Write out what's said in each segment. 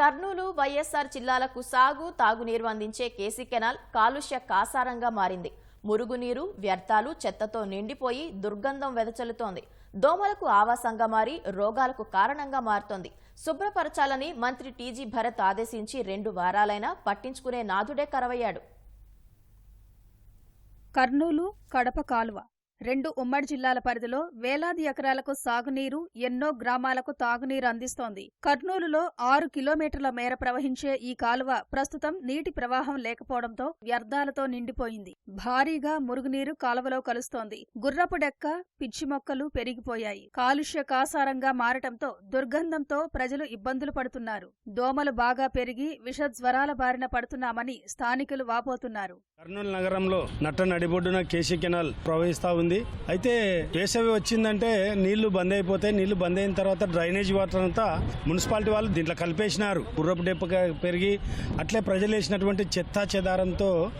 కర్నూలు వైఎస్ఆర్ జిల్లాలకు సాగు తాగునీరు అందించే కేసీ కెనాల్ కాలుష్య కాసారంగా మారింది. మురుగునీరు వ్యర్థాలు చెత్తతో నిండిపోయి దుర్గంధం వెదజల్లుతోంది. దోమలకు ఆవాసంగా మారి రోగాలకు కారణంగా మారుతోంది. శుభ్రపరచాలని మంత్రి టీజీ భరత్ ఆదేశించి రెండు వారాలైనా పట్టించుకునే నాథుడే కరవయ్యాడు. కర్నూలు కడప కాలువ. రెండు ఉమ్మడి జిల్లాల పరిధిలో వేలాది ఎకరాలకు సాగునీరు ఎన్నో గ్రామాలకు తాగునీరు అందిస్తోంది. కర్నూలులో ఆరు కిలోమీటర్ల మేర ప్రవహించే ఈ కాలువ ప్రస్తుతం నీటి ప్రవాహం లేకపోవడంతో వ్యర్థాలతో నిండిపోయింది. భారీగా మురుగునీరు కాలువలో కలుస్తోంది. గుర్రపు డెక్క పిచ్చి మొక్కలు పెరిగిపోయాయి. కాలుష్య కాసారంగా మారటంతో దుర్గంధంతో ప్రజలు ఇబ్బందులు పడుతున్నారు. దోమలు బాగా పెరిగి విషజ్వరాల బారిన పడుతున్నామని స్థానికులు వాపోతున్నారు. కర్నూలు నగరంలో నట్ట నడిబొడ్డున కేసీ కెనాల్ ప్రవహిస్తా ఉంది. అయితే వేసవి వచ్చిందంటే నీళ్ళు బంద్ అయిపోతాయి. నీళ్ళు బంద్ అయిన తర్వాత డ్రైనేజ్ వాటర్ అంతా మున్సిపాలిటీ వాళ్ళు దీంట్లో కలిపేసినారు. గుర్రపు డెప్ప పెరిగి అట్లే ప్రజలు వేసినటువంటి చెత్త చెదారంతో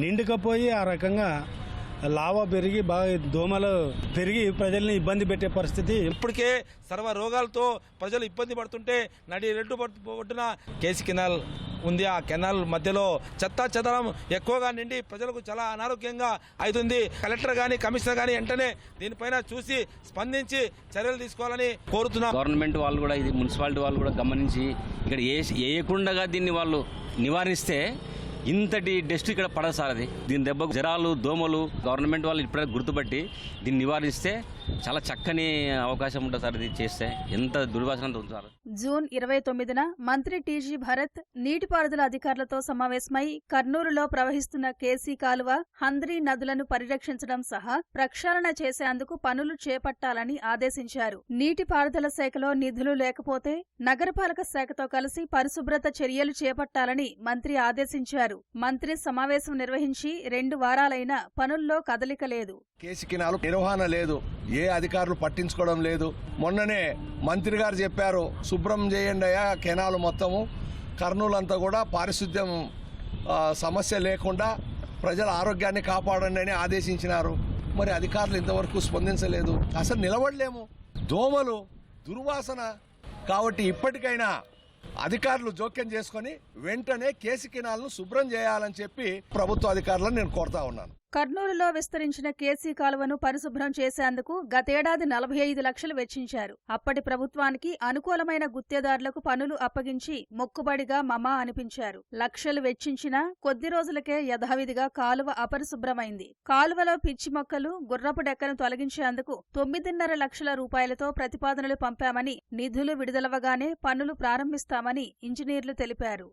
నిండుకపోయి ఆ రకంగా లావా పెరిగి బాగా దోమలు పెరిగి ప్రజల్ని ఇబ్బంది పెట్టే పరిస్థితి. ఇప్పటికే సర్వ రోగాలతో ప్రజలు ఇబ్బంది పడుతుంటే నడి రెడ్డు పట్టున కేసీ కెనాల్ ఉంది. ఆ కెనాల్ మధ్యలో చెత్త చెదరం ఎక్కువగా నిండి ప్రజలకు చాలా అనారోగ్యంగా అవుతుంది కలెక్టర్ కానీ కమిషనర్ కానీ వెంటనే దీనిపైన చూసి స్పందించి చర్యలు తీసుకోవాలని కోరుతున్నాం. గవర్నమెంట్ వాళ్ళు కూడా ఇది మున్సిపాలిటీ వాళ్ళు కూడా గమనించి ఇక్కడ ఏ వేయకుండా దీన్ని వాళ్ళు నివారిస్తే ఇంతటి డస్ట్ ఇక్కడ పడదు సార్ అది దీని దెబ్బకు జ్వరాలు దోమలు గవర్నమెంట్ వాళ్ళు ఇప్పుడే గుర్తుపట్టి దీన్ని నివారిస్తే చాలా చక్కని అవకాశం ఉంటుంది సార్ ఇది చేస్తే. ఎంత దుర్వాసన సార్. జూన్ ఇరవై తొమ్మిదిన మంత్రి టీజీ భరత్ నీటిపారుదల అధికారులతో సమావేశమై కర్నూలులో ప్రవహిస్తున్న కేసీ కాలువ హంద్రీ నదులను పరిరక్షించడం సహా ప్రక్షాళన చేసేందుకు పనులు చేపట్టాలని ఆదేశించారు. నీటిపారుదల శాఖలో నిధులు లేకపోతే నగరపాలక శాఖతో కలిసి పరిశుభ్రత చర్యలు చేపట్టాలని మంత్రి ఆదేశించారు. మంత్రి సమావేశం నిర్వహించి రెండు వారాలైనా పనుల్లో కదలిక లేదు. కేసు కినాలు నిర్వహణ లేదు. ఏ అధికారులు పట్టించుకోవడం లేదు. మొన్ననే మంత్రి గారు చెప్పారు శుభ్రం చేయండి అయ్యా కెనాలు మొత్తము. కర్నూలు అంతా కూడా పారిశుద్ధ్యం సమస్య లేకుండా ప్రజల ఆరోగ్యాన్ని కాపాడండి అని ఆదేశించినారు. మరి అధికారులు ఇంతవరకు స్పందించలేదు. అసలు నిలబడలేము. దోమలు దుర్వాసన. కాబట్టి ఇప్పటికైనా అధికారులు జోక్యం చేసుకొని వెంటనే కేసు కినాలను శుభ్రం చేయాలని చెప్పి ప్రభుత్వ అధికారులను నేను కోరుతా ఉన్నాను. కర్నూలులో విస్తరించిన కేసీ కాలువను పరిశుభ్రం చేసేందుకు గతేడాది నలభై ఐదు లక్షలు వెచ్చించారు. అప్పటి ప్రభుత్వానికి అనుకూలమైన గుత్తేదారులకు పనులు అప్పగించి మొక్కుబడిగా మమా అనిపించారు. లక్షలు వెచ్చించినా కొద్ది రోజులకే యథావిధిగా కాలువ అపరిశుభ్రమైంది. కాలువలో పిచ్చి మొక్కలు గుర్రపు డెక్కను తొలగించేందుకు తొమ్మిదిన్నర లక్షల రూపాయలతో ప్రతిపాదనలు పంపామని నిధులు విడుదలవగానే పనులు ప్రారంభిస్తామని ఇంజనీర్లు తెలిపారు.